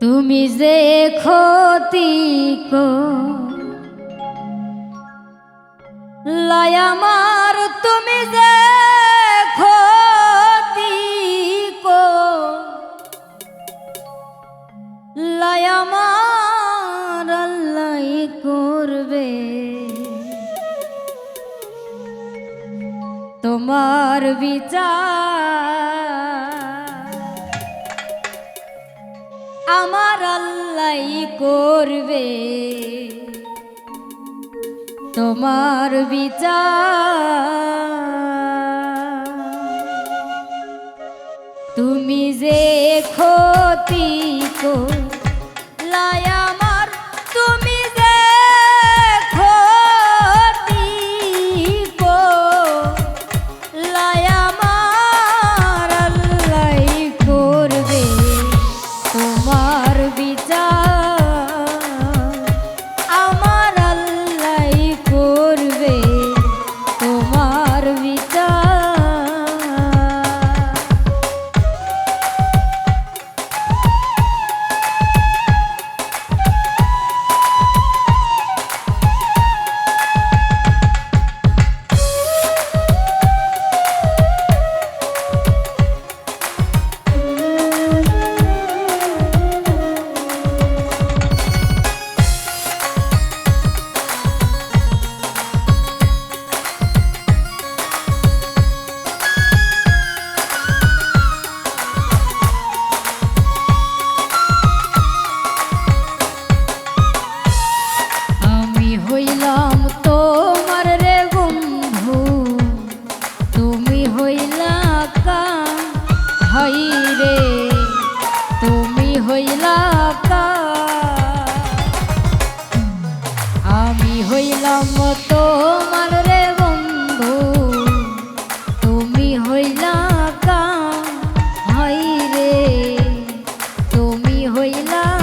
তুমি যে ক্ষতি আমার তুমি যে ক্ষতি আমার আল্লাহ করবে। তোমার বিচার আমার আল্লাহ করবে। তোমার বিচার। তুমি যে ক্ষতি কো আমার হইলাম তোমার রে বন্ধু। তুমি হইলা কা হাই রে। তুমি হইলা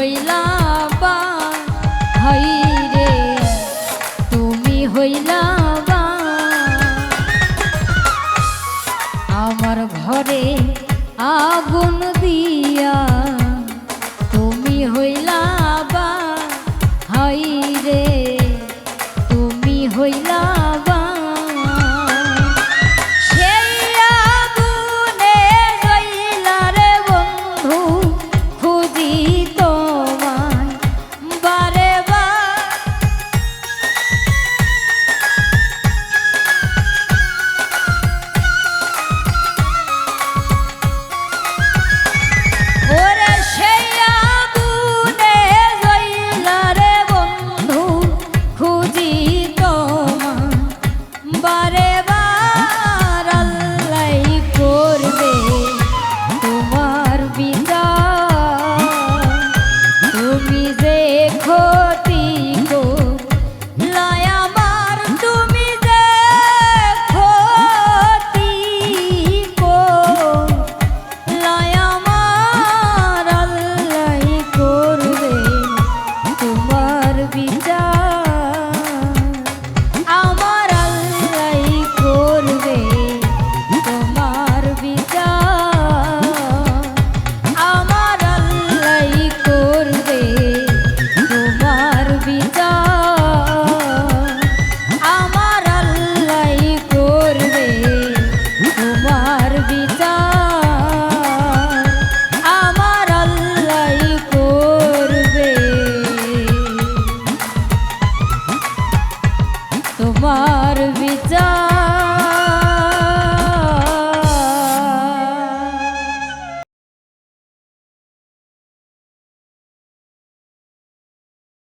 হইলা বা হই রে তুমি হইলা বা। আমার ঘরে আগুন দিয়া তুমি হইলা Happy done.